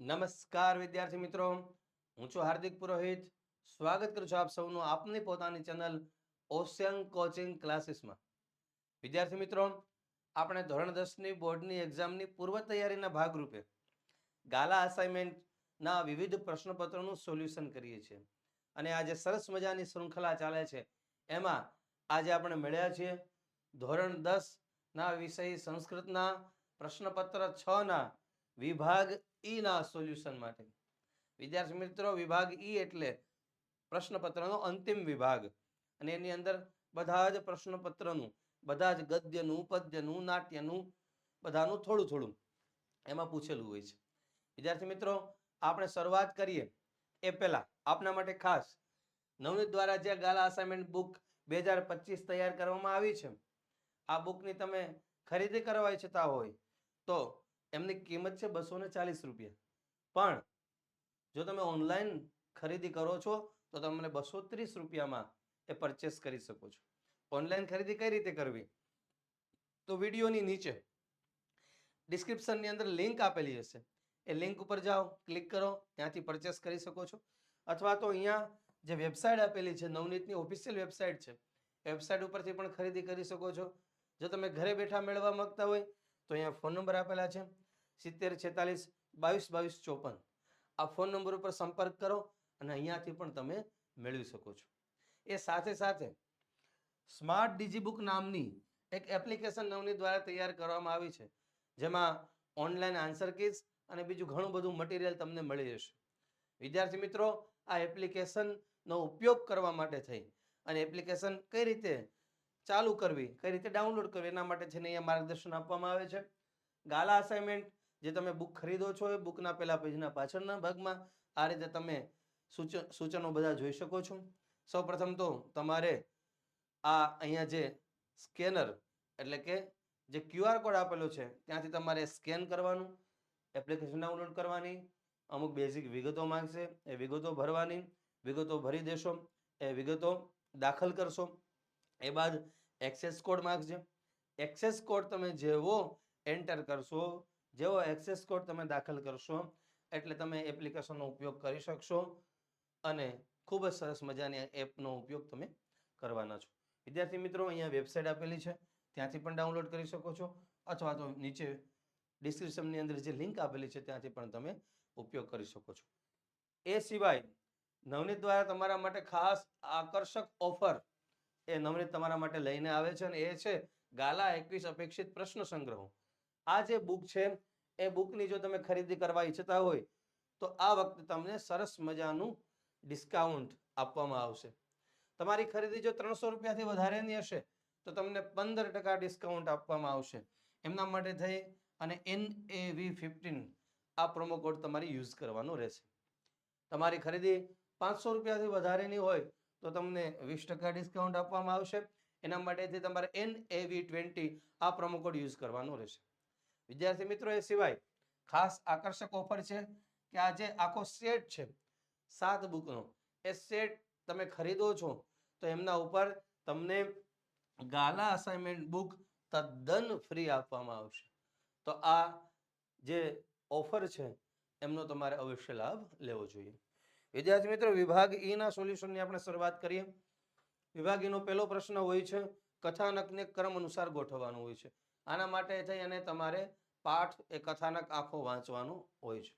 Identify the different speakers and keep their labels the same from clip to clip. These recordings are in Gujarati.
Speaker 1: નમસ્કાર વિદ્યાર્થી મિત્રો. હું છું હાર્દિક પુરોહિત. સ્વાગત કરું છું આપ સૌનું આપની પોતાની ચેનલ ઓશિયન કોચિંગ ક્લાસીસમાં. વિદ્યાર્થી મિત્રો, આપણે ધોરણ દસની બોર્ડની એક્ઝામની પૂર્વ તૈયારીના ભાગરૂપે ગાલા અસાઇનમેન્ટના વિવિધ પ્રશ્નપત્રોનું સોલ્યુશન કરીએ છીએ. અને આજે સરસ મજાની શૃંખલા ચાલે છે. એમાં આજે આપણે મળ્યા છીએ ધોરણ દસના વિષય સંસ્કૃતના પ્રશ્નપત્ર છના વિભાગ ઈ ના સોલ્યુશન માટે. વિદ્યાર્થી મિત્રો, વિભાગ ઈ એટલે પ્રશ્નપત્રનો અંતિમ વિભાગ. અને એની અંદર બધા જ પ્રશ્નપત્રનું, બધા જ ગદ્યનું, પદ્યનું, નાટ્યનું, બધાનું થોડું થોડું એમાં પૂછેલું હોય છે. વિદ્યાર્થી મિત્રો, આપણે શરૂઆત કરીએ એ પહેલા. આપના માટે ખાસ. નવનીત દ્વારા જે ગાલા અસાઇનમેન્ટ બુક બે હજાર પચીસ તૈયાર કરવામાં આવી છે, આ બુકની તમે ખરીદી કરવા ઈચ્છતા હોય તો એમની કિંમત છે બસો ને ચાલીસ રૂપિયા. પણ જો તમે ઓનલાઈન ખરીદી કરો છો, તો તમને બસો ત્રીસ રૂપિયામાં એ પરચેસ કરી શકો છો. ઓનલાઈન ખરીદી કઈ રીતે કરવી? તો વિડીયોની નીચે ડિસ્ક્રિપ્શનની અંદર લિંક આપેલી હશે. એ લિંક ઉપર જાઓ, ક્લિક કરો, ત્યાંથી પરચેસ કરી શકો છો. અથવા તો અહીંયા જે વેબસાઇટ આપેલી છે, નવનીતની ઓફિશિયલ વેબસાઇટ છે વેબસાઇટ ઉપરથી પણ ખરીદી કરી શકો છો. જો તમે ઘરે બેઠા મેળવવા માંગતા હોય તો અહીંયા ફોન નંબર આપેલા છે. સિત્તેર, છેતાલીસ, બાવીસ બાવીસ, ચોપન. આ ફોન નંબર ઉપર સંપર્ક કરો અને અહીંયાથી પણ તમે મેળવી શકો છો. એ સાથે સાથે સ્માર્ટ ડિજીબુક નામની એક એપ્લિકેશન નવની દ્વારા તૈયાર કરવામાં આવી છે. જેમાં ઓનલાઈન આન્સર કીઝ અને બીજું ઘણું બધું મટીરિયલ તમને મળી જશે. વિદ્યાર્થી મિત્રો, આ એપ્લિકેશનનો ઉપયોગ કરવા માટે થઈ. અને એપ્લિકેશન કઈ રીતે ચાલુ કરવી, કઈ રીતે ડાઉનલોડ કરવી, એના માટે છે ને અહીંયા માર્ગદર્શન આપવામાં આવે છે. ગાલા અસાઇનમેન્ટ જે તમે બુક ખરીદો છો એ બુકના પહેલા પેજના પાછળના ભાગમાં આ રીતે તમે સૂચન, સૂચનો બધા જોઈ શકો છો. સૌપ્રથમ તો તમારે આ અહીંયા જે સ્કેનર એટલે કે જે ક્યુઆર કોડ આપેલો છે, ત્યાંથી તમારે સ્કેન કરવાનું એપ્લિકેશન ડાઉનલોડ કરવાની, અમુક બેઝિક વિગતો માંગશે, એ વિગતો ભરવાની, વિગતો ભરી દેશો, એ વિગતો દાખલ કરશો. એ બાદ એક્સેસ કોડ માગશે એક્સેસ કોડ તમે જેવો એન્ટર કરશો, જેવો એક્સેસ કોડ તમે દાખલ કરશો, એટલે તમે એપ્લિકેશનનો ઉપયોગ કરી શકશો અને ખૂબ જ સરસ મજાની એપનો ઉપયોગ તમે કરવાના છો. વિદ્યાર્થી મિત્રો, અહીંયા વેબસાઇટ આપેલી છે, ત્યાંથી પણ ડાઉનલોડ કરી શકો છો, અથવા તો નીચે ડિસ્ક્રિપ્શનની અંદર જે લિંક આપેલી છે, ત્યાંથી પણ તમે ઉપયોગ કરી શકો છો. એ સિવાય નવનીત દ્વારા તમારા માટે ખાસ આકર્ષક ઓફર એ નવનીત તમારા માટે લઈને આવે છે અને એ છે ગાલા એકવીસ અપેક્ષિત પ્રશ્ન સંગ્રહો. આ જે બુક છે, એ બુકની જો તમે ખરીદી કરવા ઈચ્છતા હોય, તો આ વખતે તમને સરસ મજાનું ડિસ્કાઉન્ટ આપવામાં આવશે. તમારી ખરીદી જો ત્રણસો રૂપિયાથી વધારેની હશે, તો તમને પંદર ટકા ડિસ્કાઉન્ટ આપવામાં આવશે. એમના માટે થઈ અને એન એ વી ફિફ્ટીન આ પ્રોમો કોડ તમારે યુઝ કરવાનો રહેશે. તમારી ખરીદી પાંચસો રૂપિયાથી વધારેની હોય તો તમને વીસ ટકા ડિસ્કાઉન્ટ આપવામાં આવશે. એના માટેથી તમારે એન એવી ટ્વેન્ટી આ પ્રોમોકોડ યુઝ કરવાનો રહેશે. વિદ્યાર્થી મિત્રો, એ સિવાય ખાસ આકર્ષક ઓફર છે કે આ જે આખો સેટ છે, સાત બુકનો એ સેટ તમે ખરીદો છો, તો એમના ઉપર તમને ગાલા અસાઇનમેન્ટ બુક તદ્દન ફ્રી આપવામાં આવશે. તો આ જે ઓફર છે, એમનો તમારે અવશ્ય લાભ લેવો જોઈએ. વિદ્યાર્થી મિત્રો, વિભાગ ઈ ના સોલ્યુશનની આપણે શરૂઆત કરીએ. વિભાગ ઈ નો પહેલો પ્રશ્ન હોય છે કથાનકને ક્રમ અનુસાર ગોઠવવાનું હોય છે. આના માટે થઈ અને તમારે પાઠ એ કથાનક આખો વાંચવાનો હોય છે.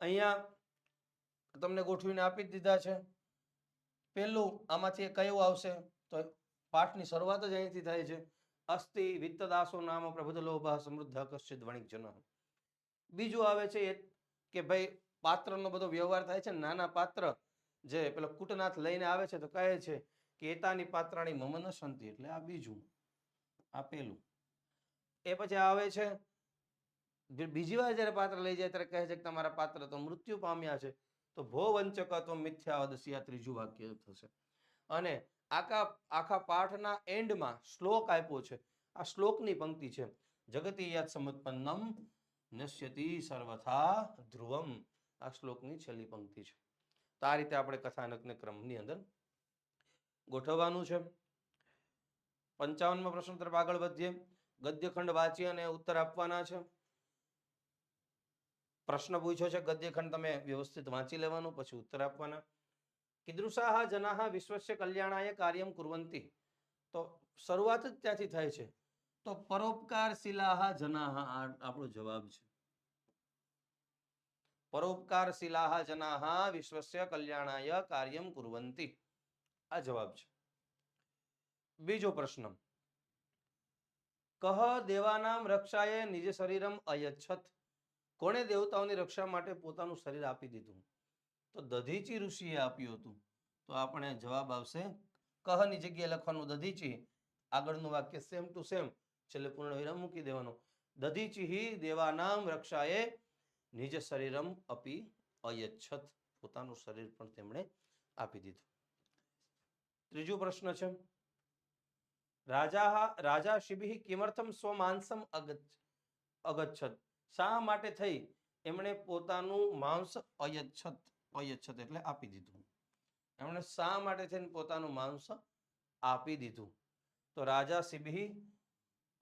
Speaker 1: અહીંયા તમને ગોઠવીને આપી દીધા છે. પહેલું, આમાંથી કયું આવશે? તો પાઠની શરૂઆત જ અહીંથી થાય છે. અસ્થિ વિત્તદાસો નામ પ્રબુદ્ધલોભા સમૃદ્ધ કશ્ચિત વણિકજન. બીજું આવે છે કે ભાઈ પાત્રનો બધો વ્યવહાર થાય છે. નાના પાત્ર જે પેલો કૂટનાથ લઈને આવે છે તો કહે છે કે એતાની પાત્રાણી મમ ન સંતિ એટલે આ બીજું આ પેલું. એ પછી આવે છે. બીજી વાર જ્યારે પાત્ર લઈ જાય ત્યારે કહે છે કે તમારા પાત્ર તો મૃત્યુ પામ્યા છે. તો ભો વંચક તો મિથ્યા આ ત્રીજું વાક્ય થશે. અને આખા આખા પાઠના એન્ડમાં શ્લોક આપ્યો છે. આ શ્લોકની પંક્તિ છે. જગતી યત સમુત્પન્નમ નશ્યતિ સર્વથા ધ્રુવમ. આ શ્લોકની છેલ્લી પંક્તિ છે. તો આ રીતે આપણે કથાનકને ક્રમની અંદર ગોઠવવાનું છે. પંચાવનમાં પ્રશ્ન તરફ આગળ વધીએ. ગદ્યખંડ વાંચી અને ઉત્તર આપવાના છે. પ્રશ્ન પૂછ્યો છે, ગદ્યખંડ તમે વ્યવસ્થિત વાંચી લેવાનું, પછી ઉત્તર આપવાના. કિદૃશાહ જનાહ વિશ્વસ્ય કલ્યાણાય કાર્યમ કુર્વંતી. તો શરૂઆત જ ત્યાંથી થાય છે. તો પરોપકારશીલાહ જનાહ જનાહા આપણો જવાબ છે. પરોપકારશીલાહ જનાહ વિશ્વસ્ય કલ્યાણાય કાર્યમ કુરવંતી. આ જવાબ છે. બીજો પ્રશ્ન. કહ દેવાનામ રક્ષાએ નિજ શરીરમ અયચ્છત. કોણે દેવતાઓની રક્ષા માટે પોતાનું શરીર આપી દીધું? તો દધીચી ઋષિએ આપ્યું હતું. તો આપણે જવાબ આવશે કહની જગ્યાએ લખવાનું દધીચી. આગળનું વાક્ય સેમ ટુ સેમ છેલ્લે પૂર્ણ વિરામ મૂકી દેવાનું. દધીચી દેવાનામ રક્ષાએ નિજ શરીરમ અપી અયચ્છત. પોતાનું શરીર પણ તેમણે આપી દીધું. ત્રીજો પ્રશ્ન છે. રાજા રાજા શિબિ કિમર્થમ સ્વમાંસમ અગચ્છ, અગચ્છત. શા માટે થઈ? એમણે પોતાનું માંસ અયચ્છત અયચ્છત એટલે આપી દીધું. એમણે શા માટે થઈને પોતાનું માંસ આપી દીધું? તો રાજા સિબિ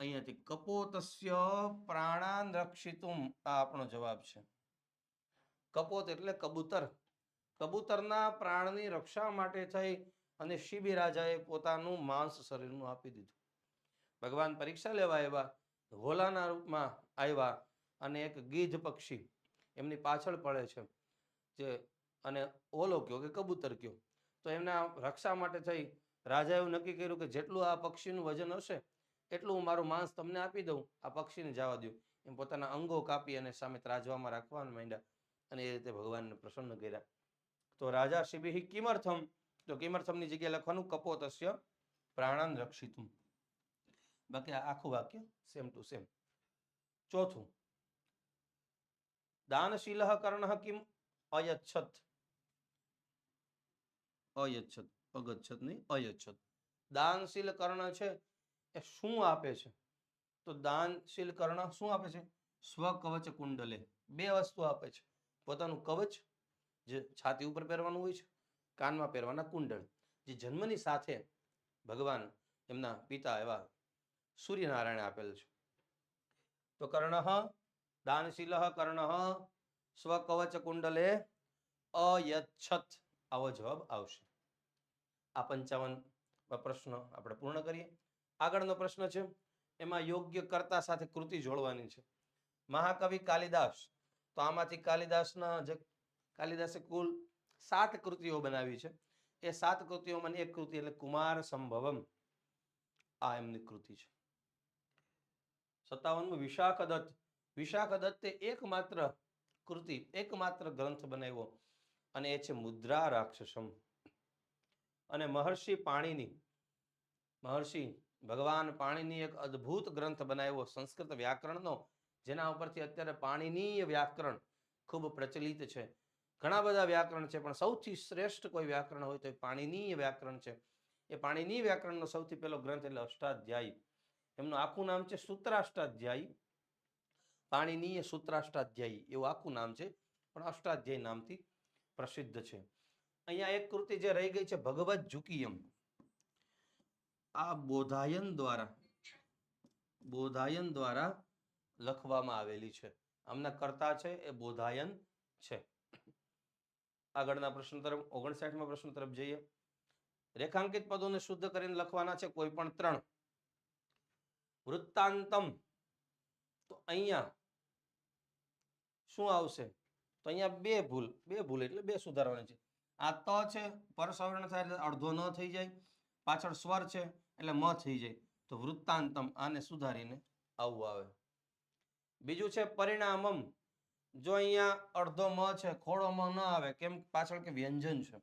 Speaker 1: અહીંયાથી કપોતસ્ય પ્રાણાન રક્ષિતુમ આ આપણો જવાબ છે. કપોત એટલે કબૂતર. કબૂતરના પ્રાણની રક્ષા માટે થઈ અને શિબી રાજાએ પોતાનું માંસ શરીરનું આપી દીધું. ભગવાન પરીક્ષા લેવા આવ્યા હોલાના રૂપમાં આવ્યા અને એક ગીધ પક્ષી એમની પાછળ પડે છે. જે અને ઓલો કયો કે કબૂતર કયો. તો એમના રક્ષા માટે થઈ રાજાએ એવું નક્કી કર્યું કે જેટલું આ પક્ષીનું વજન હશે એટલું હું મારું માંસ તમને આપી દઉં. આ પક્ષીને જવા દઉં એમ પોતાના અંગો કાપી અને સામે ત્રાજવામાં રાખવાનું માંડ્યા અને એ રીતે ભગવાનને પ્રસન્ન કર્યા. તો રાજા શિબિહી કિમર્થમ, તો કિમર્થમની જગ્યાએ લખવાનું કપોતસ્ય પ્રાણાન રક્ષિતું બાકી આખું વાક્ય સેમ ટુ સેમ ચોથું. દાનશીલ કર્ણ કિમ અયચ્છત. અયચ્છત. અગચ્છત નહીં, અયચ્છત. દાનશીલ કર્ણ છે. એ શું આપે છે? તો દાનશીલ કર્ણ શું આપે છે? સ્વકવચ કુંડલે. બે વસ્તુ આપે છે. પોતાનું કવચ જે છાતી ઉપર પહેરવાનું હોય છે, કાનમાં પહેરવાના કુંડળ. જે જન્મની સાથે ભગવાન એમના પિતા એવા સૂર્યનારાયણ આપેલ છે. તો કર્ણ દાનશીલ કર્ણ સ્વકવચ કુંડલે અયચ્છત. આવો જવાબ આવશે. આ પંચાવન પ્રશ્ન આપણે પૂર્ણ કરીએ. આગળનો પ્રશ્ન છે, એમાં યોગ્ય કર્તા સાથે કૃતિ જોડવાની છે. મહાકવિ કાલિદાસ, તો આમાંથી કાલિદાસના જે, કાલિદાસે કુલ સાત કૃતિઓ બનાવી છે. એ સાત કૃતિઓમાંની એક કૃતિ એટલે કુમાર સંભવમ. આ એમની કૃતિ છે. સત્તાવનમું વિશાખ દત્ત. વિશાખ દત્તે એકમાત્ર કૃતિ, એકમાત્ર ગ્રંથ બનાવ્યો, અને એ છે મુદ્રા રાક્ષસમ. અને મહર્ષિ પાણીની, મહર્ષિ ભગવાન પાણીની એક અદ્ભુત ગ્રંથ બનાવ્યો, સંસ્કૃત વ્યાકરણનો, જેના ઉપરથી અત્યારે પાણીનીય વ્યાકરણ ખૂબ પ્રચલિત છે. ઘણા બધા વ્યાકરણ છે, પણ સૌથી શ્રેષ્ઠ કોઈ વ્યાકરણ હોય તો એ પાણીનીય વ્યાકરણ છે. એ પાણીની વ્યાકરણનો સૌથી પહેલો ગ્રંથ એટલે અષ્ટાધ્યાયી. એમનું આખું નામ છે સૂત્રાષ્ટાધ્યાયી. પાણીનીય સૂત્રાષ્ટાધ્યાયી, એવું આખું નામ છે, પણ અષ્ટાધ્યાયી નામથી પ્રસિદ્ધ છે. અહીંયા એક કૃતિ જે રહી ગઈ છે ભગવત ઝુકીયમ આ બોધાયન દ્વારા બોધાયન દ્વારા લખવામાં આવેલી છે. આમના કર્તા છે, એ બોધાયન છે. આગળના પ્રશ્ન તરફ, ઓગણસાઠમાં પ્રશ્ન તરફ જઈએ. રેખાંકિત પદોને શુદ્ધ કરીને લખવાના છે કોઈ પણ ત્રણ. વૃત્તાંતમ, તો અહીંયા શું આવશે? તો અહીંયા બે ભૂલ બે ભૂલ એટલે બે સુધારવાની છે. આ ત છે પરસવર્ણ થાય એટલે અડધો ન થઈ જાય. પાછળ સ્વર છે એટલે મ થઈ જાય. તો વૃત્તાંતમ આને સુધારીને આવું આવે. બીજું છે પરિણામમ. જો અહીંયા અડધો મ છે ખોડો મ ન આવે, કેમ પાછળ કે વ્યંજન છે.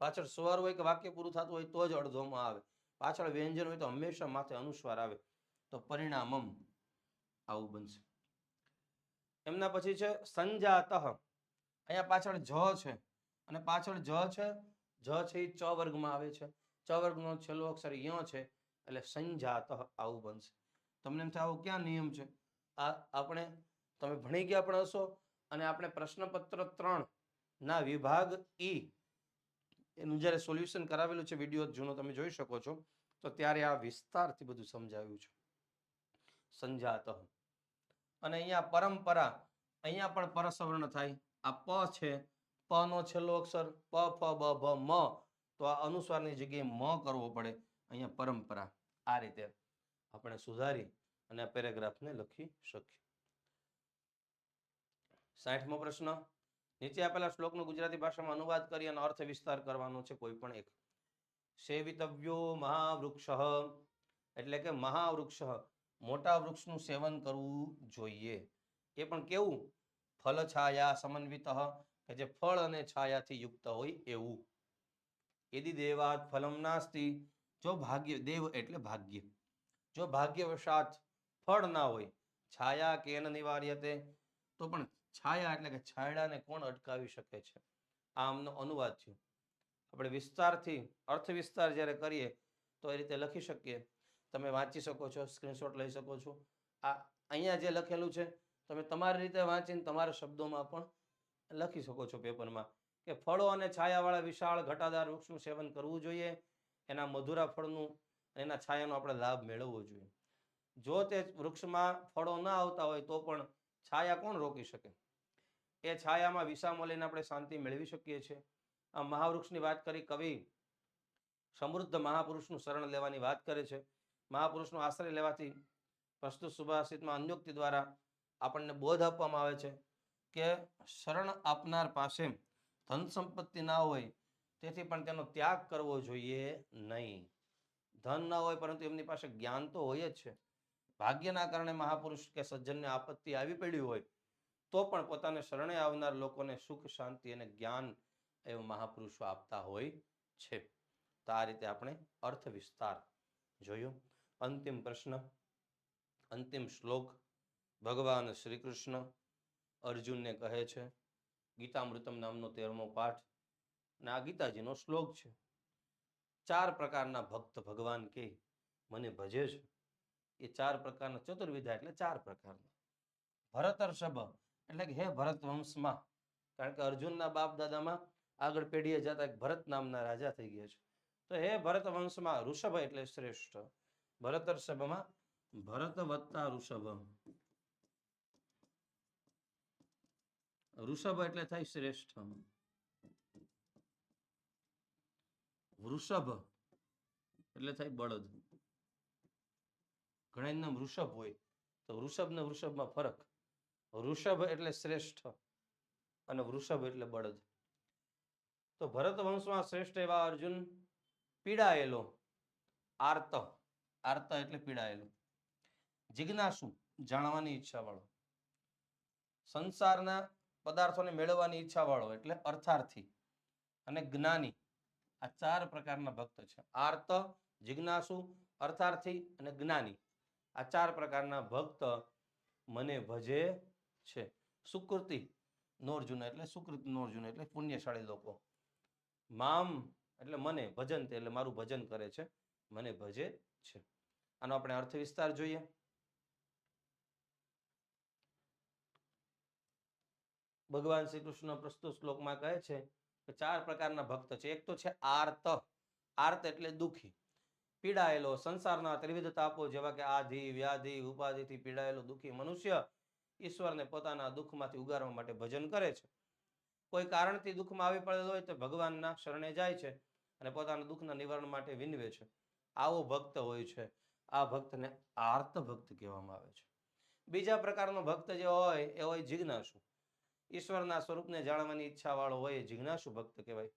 Speaker 1: પાછળ સ્વર હોય કે વાક્ય પૂરું થતું હોય તો જ અડધો મ આવે. પાછળ વ્યંજન હોય તો હંમેશા માથે અનુસ્વાર આવે. તો પરિણામમ આવું બનશે. એમના પછી છે સંજાતઃ. અહીંયા પાછળ જ છે અને પાછળ જ છે જ છે એ ચ વર્ગમાં આવે છે. ચ વર્ગનો છેલ્લો અક્ષર ય છે, એટલે સંજાત આવું બનશે. તમને એમ થાય, આવો ક્યાં નિયમ છે? આ આપણે, તમે ભણી ગયા પણ હશો, અને આપણે પ્રશ્નપત્ર ત્રણ ના વિભાગ ઈ, એનું જ્યારે સોલ્યુશન કરાવેલું છે વીડિયો જૂનો તમે જોઈ શકો છો, તો ત્યારે આ વિસ્તારથી બધું સમજાવ્યું છે. સંજાત. અને અહીંયા પરંપરા, અહીંયા પણ પરસવર્ણ થાય. આ પ છે, પ નો છેલ્લો અક્ષર, પ, ફ, બ ભ મ. તો આ અનુસ્વારની જગ્યાએ મ કરવો પડે. અહીંયા પરંપરા આ રીતે આપણે સુધારી અને આ પેરેગ્રાફને લખી શકીએ. સાઠમો પ્રશ્ન, નીચે આપેલા શ્લોકનો ગુજરાતી ભાષામાં અનુવાદ કરી અને અર્થ વિસ્તાર કરવાનો છે કોઈ પણ એક. સેવિતવ્યો મહાવૃક્ષ, એટલે કે મહાવૃક્ષ, મોટા વૃક્ષનું સેવન કરવું જોઈએ. એ પણ કેવું? ફલ છાયા સમન્વિત, કે જે ફળ અને છાયાથી યુક્ત હોય એવું. યદિ દેવાત ફલમ નાસ્તિ જો ભાગ્ય દેવ એટલે ભાગ્ય જો ભાગ્યવશાત ફળ ના હોય છાયા કેન નિવાર્યતે તો પણ છાયા એટલે કે છાયડાને કોણ અટકાવી શકે છે આ આમનો અનુવાદ છે આપણે વિસ્તારથી અર્થ વિસ્તાર જ્યારે કરીએ તો એ રીતે લખી શકીએ તમે વાંચી શકો છો સ્ક્રીનશોટ લઈ શકો છો આ અહીંયા જે લખેલું છે તમે તમારી રીતે વાંચીને તમારા શબ્દોમાં પણ લખી શકો છો પેપરમાં કે ફળો અને છાયાવાળા વિશાળ ઘટાદાર વૃક્ષનું સેવન કરવું જોઈએ, એના મધુરા ફળનું એના છાયાનો આપણે લાભ મેળવવો જોઈએ. જો તે વૃક્ષમાં ફળો ના આવતા હોય તો પણ છાયા કોણ રોકી શકે? એ છાયામાં વિસામો લઈને આપણે શાંતિ મેળવી શકીએ છીએ. આ મહાવૃક્ષની વાત કરી કવિ સમૃદ્ધ મહાપુરુષનું શરણ લેવાની વાત કરે છે. મહાપુરુષનો આશ્રય લેવાથી પ્રસ્તુત સુભાષિતમાં અન્યોક્તિ દ્વારા આપણને બોધ આપવામાં આવે છે કે શરણ આપનાર પાસે ધન સંપત્તિ ના હોય, તેથી પણ તેનો ત્યાગ કરવો જોઈએ નહીં. ધન ન હોય પરંતુ એમની પાસે જ્ઞાન તો હોય જ છે. ભાગ્યના કારણે મહાપુરુષ કે સજ્જનને આપત્તિ આવી પડી હોય, તો પણ પોતાને શરણે આવનાર લોકોને સુખ, શાંતિ અને જ્ઞાન એવા મહાપુરુષો આપતા હોય છે. તો આ રીતે આપણે અર્થ વિસ્તાર જોયો. અંતિમ પ્રશ્ન, અંતિમ શ્લોક, ભગવાન શ્રી કૃષ્ણ અર્જુનને કહે છે ગીતામૃતમ નામનો તેરમો પાઠ. અને આ ગીતાજીનો શ્લોક છે. ચાર પ્રકારના ભક્ત ભગવાન કે મને ભજે છે. એ ચાર પ્રકારના ચતુર્વિધા એટલે ચાર પ્રકારના. ભરતર્ષભ એટલે કે હે ભરત વંશમાં કારણ કે અર્જુનના બાપ દાદામાં આગળ પેઢીએ જતા એક ભરત નામના રાજા થઈ ગયા છે. તો હે ભરત વંશમાં ઋષભ એટલે શ્રેષ્ઠ. ભરતર્ષભમાં ભરત વત્તા ઋષભ. ઋષભ એટલે થાય શ્રેષ્ઠ. વૃષભ એટલે થાય બળદ. ઘણા નામ વૃષભ હોય, તો વૃષભ ને વૃષભમાં ફરક. વૃષભ એટલે શ્રેષ્ઠ અને વૃષભ એટલે બળદ. તો ભરત વંશમાં શ્રેષ્ઠ એવા અર્જુન પીડાયેલો, આર્ત. આર્ત એટલે પીડાયેલો. જિજ્ઞાસુ, જાણવાની ઈચ્છા વાળો. સંસારના પદાર્થોને મેળવવાની ઈચ્છા વાળો એટલે અર્થાર્થી અને જ્ઞાની. આ ચાર પ્રકારના ભક્ત છે. આર્ત, જિજ્ઞાસુ, અર્થાર્થી અને જ્ઞાની. આ ચાર પ્રકારના ભક્ત મને ભજે છે. સુકૃતિ નોર્જુન એટલે સુકૃત નોર્જુન એટલે પુણ્યશાળી લોકો. મામ એટલે મને ભજન એટલે મારું ભજન કરે છે. મને ભજે છે. આનો આપણે અર્થ વિસ્તાર જોઈએ. ભગવાન શ્રી કૃષ્ણ પ્રસ્તુત શ્લોકમાં કહે છે કે ચાર પ્રકારના ભક્ત છે. એક તો છે આર્ત. આર્ત એટલે દુઃખી. પીડાયેલો, સંસારના ત્રિવિધ તાપો જેવા કે આધિ, વ્યાધિ, ઉપાધિથી પીડાયેલો, દુઃખી મનુષ્ય ઈશ્વરને પોતાના દુઃખમાંથી ઉગારવા માટે ભજન કરે છે. કોઈ કારણથી દુઃખમાં આવી પડેલો હોય તો ભગવાનના શરણે જાય છે અને પોતાના દુઃખના નિવારણ માટે વિનવે છે. આવો ભક્ત હોય છે. આ ભક્તને આર્ત ભક્ત કહેવામાં આવે છે. બીજા પ્રકારનો ભક્ત જે હોય, એ હોય જિજ્ઞાસુ. ઈશ્વરના સ્વરૂપને જાણવાની ઈચ્છા વાળો હોય એ જિજ્ઞાસુ ભક્ત કહેવાય.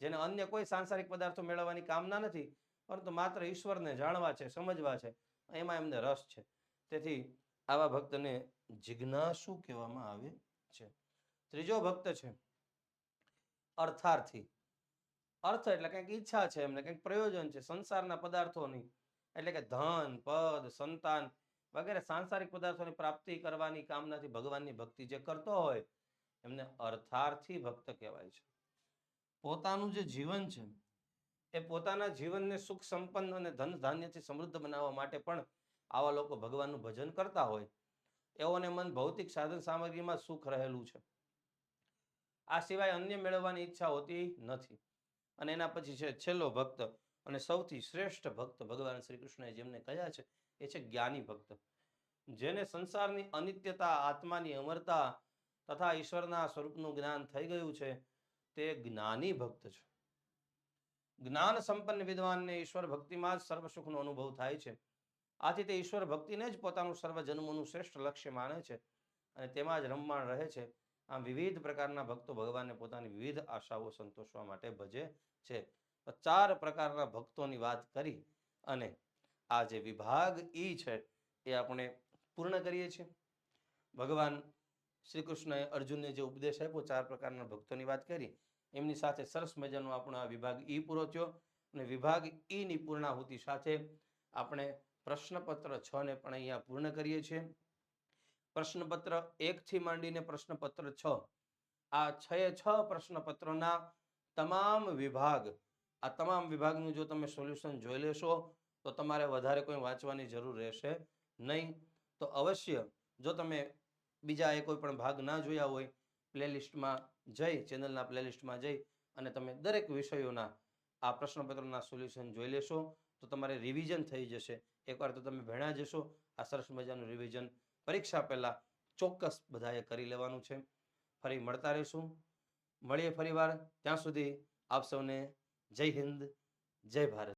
Speaker 1: જેને અન્ય કોઈ સાંસારિક પદાર્થો મેળવવાની કામના નથી, પરંતુ માત્ર ઈશ્વરને જાણવા છે, સમજવા છે, એમાં એમને રસ છે. તેથી આવા ભક્તને જિજ્ઞાસુ કહેવામાં આવે છે. ત્રીજો ભક્ત છે અર્થાર્થી. અર્થ એટલે કંઈક ઈચ્છા છે એમને, કંઈક પ્રયોજન છે, સંસારના પદાર્થોની, એટલે કે ધન, પદ, સંતાન વગેરે સાંસારિક પદાર્થોની પ્રાપ્તિ કરવાની કામનાથી ભગવાનની ભક્તિ જે કરતો હોય એમને અર્થાર્થી ભક્ત કહેવાય છે. પોતાનું જે જીવન છે, એ પોતાના જીવનને સુખ સંપન્ન અને ધન ધાન્યથી સમૃદ્ધ બનાવવા માટે પણ આવા લોકો ભગવાનનું ભજન કરતા હોય, એઓને મન ભૌતિક સાધન સામગ્રીમાં સુખ રહેલું છે. આ સિવાય અન્ય મેળવવાની ઈચ્છા હોતી નથી. અને એના પછી છે, છેલ્લો ભક્ત અને સૌથી શ્રેષ્ઠ ભક્ત ભગવાન શ્રી કૃષ્ણએ જેમને કહ્યા છે, એ છે જ્ઞાની ભક્ત. જેને સંસારની અનિત્યતા, આત્માની અમરતા તથા ઈશ્વરના સ્વરૂપનું જ્ઞાન થઈ ગયું છે, તે જ્ઞાની ભક્ત છે. જ્ઞાન સંપન્ન વિદ્વાનને ઈશ્વર ભક્તિમાં જ સર્વ સુખનો અનુભવ થાય છે. આથી તે ઈશ્વર ભક્તિને જ પોતાનું સર્વ જન્મોનું શ્રેષ્ઠ લક્ષ્ય માને છે અને તેમાં જ રમમાણ રહે છે. આમ વિવિધ પ્રકારના ભક્તો ભગવાનને પોતાની વિવિધ આશાઓ સંતોષવા માટે ભજે છે. ચાર પ્રકારના ભક્તોની વાત કરી અને આ જે વિભાગ ઈ છે, એ આપણે પૂર્ણ કરીએ છીએ. ભગવાન શ્રી કૃષ્ણએ અર્જુનને જે ઉપદેશ આપ્યો, ચાર પ્રકારના ભક્તોની વાત કરી. એમની સાથે સરસ મજાનો આપણો આ વિભાગ ઈ પૂરો થયો અને વિભાગ ઈની પૂર્ણાહુતિ સાથે આપણે પ્રશ્નપત્ર છ ને પણ અહીંયા પૂર્ણ કરીએ છીએ. પ્રશ્નપત્ર એક થી માંડીને પ્રશ્નપત્ર છ. આ છ એ છ પ્રશ્નપત્રોના તમામ વિભાગ, આ તમામ વિભાગનું જો તમે સોલ્યુશન જોઈ લેશો, તો તમારે વધારે કોઈ વાંચવાની જરૂર રહેશે નહીં. તો અવશ્ય જો તમે બીજા એ કોઈ પણ ભાગ ના જોયા હોય, પ્લેલિસ્ટમાં જઈ, ચેનલના પ્લેલિસ્ટમાં જઈ અને તમે દરેક વિષયોના આ પ્રશ્નપત્રના સોલ્યુશન જોઈ લેશો, તો તમારે રિવિઝન થઈ જશે. એકવાર તો તમે ભણ્યા જશો આ સરસ મજાનું રિવિઝન પરીક્ષા પહેલાં ચોક્કસ બધાએ કરી લેવાનું છે. ફરી મળતા રહીશું. મળીએ ફરીવાર. ત્યાં સુધી આપ સૌને જય હિન્દ, જય ભારત.